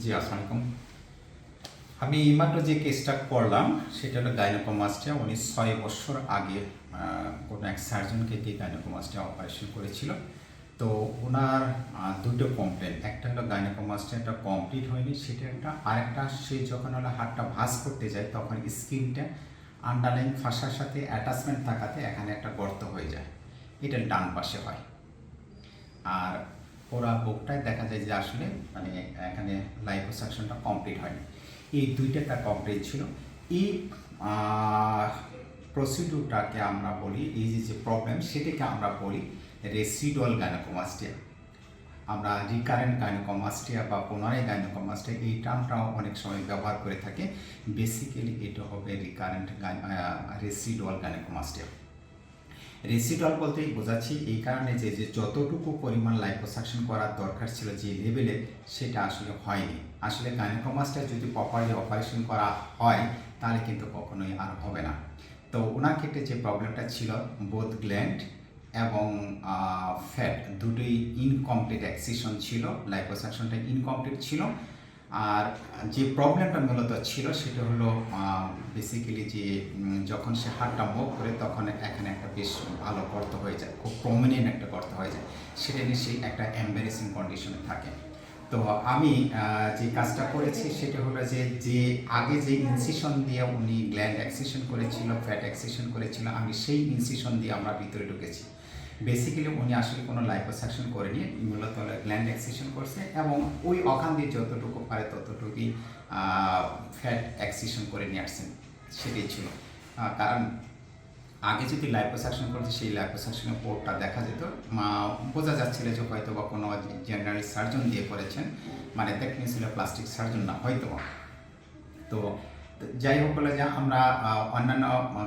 জি আসসালামাইকুম আমি এইমাত্র যে কেসটা করলাম, সেটা হলো গাইনোকোমাস্টিয়া উনি ছয় বছর আগে কোনো এক সার্জনকে দিয়ে গাইনোকোমাস্টিয়া অপারেশন করেছিল। তো ওনার দুটো কমপ্লেন একটা হলো গাইনোকোমাস্টিয়াটা কমপ্লিট হয়নি, সেটা একটা। আরেকটা, সে যখন হলো হাতটা ভাঁজ করতে যায়, তখন স্কিনটা আন্ডারলাইন ফাঁসার সাথে অ্যাটাচমেন্ট থাকাতে এখানে একটা গর্ত হয়ে যায়। এটা ডান পাশে হয়। আর ওরা বুকটায় দেখা যায় যে আসলে মানে এখানে লাইফ লাইফোসাকশনটা কমপ্লিট হয়নি। এই দুইটা তার কমপ্লিট ছিল। এই প্রসিডিউরটাকে আমরা বলি, এই যে যে প্রবলেম সেটাকে আমরা বলি রেসিডুয়াল গাইনোকোমাস্টিয়া আমরা রিকারেন্ট গাইনোকোমাস্টিয়া বা পুনরায় গাইনোকোমাস্টিয়া এই টার্মটাও অনেক সময় ব্যবহার করে থাকে। বেসিক্যালি এটা হবে রিকারেন্ট রেসিডুয়াল গাইনোকোমাস্টিয়া রেসিডল বলতেই বোঝাচ্ছি, এই কারণে যে যে যতটুকু পরিমাণ লাইপোসাকশন করার দরকার ছিল যে লেভেলে সেটা আসলে হয়নি। আসলে গাইনোকোমাসটা যদি প্রপারলি অপারেশন করা হয়, তাহলে কিন্তু কখনোই আর হবে না। তো ওনার ক্ষেত্রে যে প্রবলেমটা ছিল বোধ গ্ল্যান্ড এবং ফ্যাট দুটোই ইনকমপ্লিট অ্যাক্সিশন ছিল লাইপোসাকশনটা ইনকমপ্লিট ছিল। আর যে প্রবলেমটা মূলত ছিল সেটা হলো বেসিক্যালি যে যখন সে হাতটা মুভ করে তখন এখানে একটা বেশ ভালো গর্ত হয়ে যায়, খুব প্রমিনেন্ট একটা গর্ত হয়ে যায়। সেটা নিয়ে সে একটা এম্বারেসিং কন্ডিশনে থাকে। তো আমি যে কাজটা করেছি সেটা হলো যে যে আগে যে ইনসিশন দিয়ে উনি গ্ল্যান্ড অ্যাক্সিশন করেছিল ফ্যাট অ্যাক্সিশন করেছিল, আমি সেই ইনসিশন দিয়ে আমরা ভিতরে ঢুকেছি। বেসিক্যালি উনি আসলে কোনো লাইপোসাকশন করেনি, মূলত গ্ল্যান্ড অ্যাক্সিশন করছে এবং ওই অখান দিয়ে যতটুকু পারে ততটুকুই ফ্যাট অ্যাক্সিশন করে নিয়ে আসছেন, সেটাই ছিল। কারণ আগে যদি লাইপোসাকশন করতে সেই লাইপোসাকশনের পোর্টটা দেখা যেত, মা- বোঝা যাচ্ছিল যে হয়তো বা কোনো জেনারেল সার্জন দিয়ে করেছেন মানে দেখনি ছিল প্লাস্টিক সার্জন না হয়তো তো যাই হোক বলে যে আমরা অন্যান্য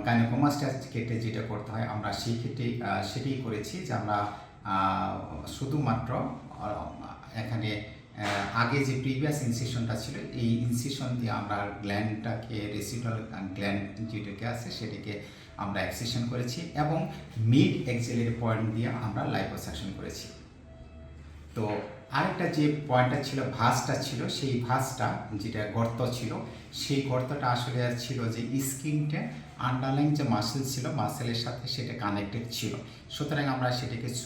গাইনোকোমাস্টার ক্ষেত্রে যেটা করতে হয়, আমরা সেই ক্ষেত্রে সেটাই করেছি যে আমরা শুধুমাত্র এখানে আগে যে প্রিভিয়াস ইনসেশনটা ছিল, এই ইনসেশন দিয়ে আমরা গ্ল্যান্ডটাকে রেসিডাল গ্ল্যান্ড যেটাকে আছে, সেটাকে আমরা অ্যাক্সিশন করেছি এবং মিড এক্সেলের পয়েন্ট দিয়ে আমরা লাইপোসাকশন করেছি। তো আরেকটা যে পয়েন্টটা ছিল ভাসটা ছিল, সেই ভাঁজটা যেটা গর্ত ছিল, সেই গর্তটা আসলে ছিল যে স্কিনটা আন্ডারলাইন যে মাসেল ছিল মাসেলের সাথে সেটা কানেক্টেড ছিল। সুতরাং আমরা সেটাকে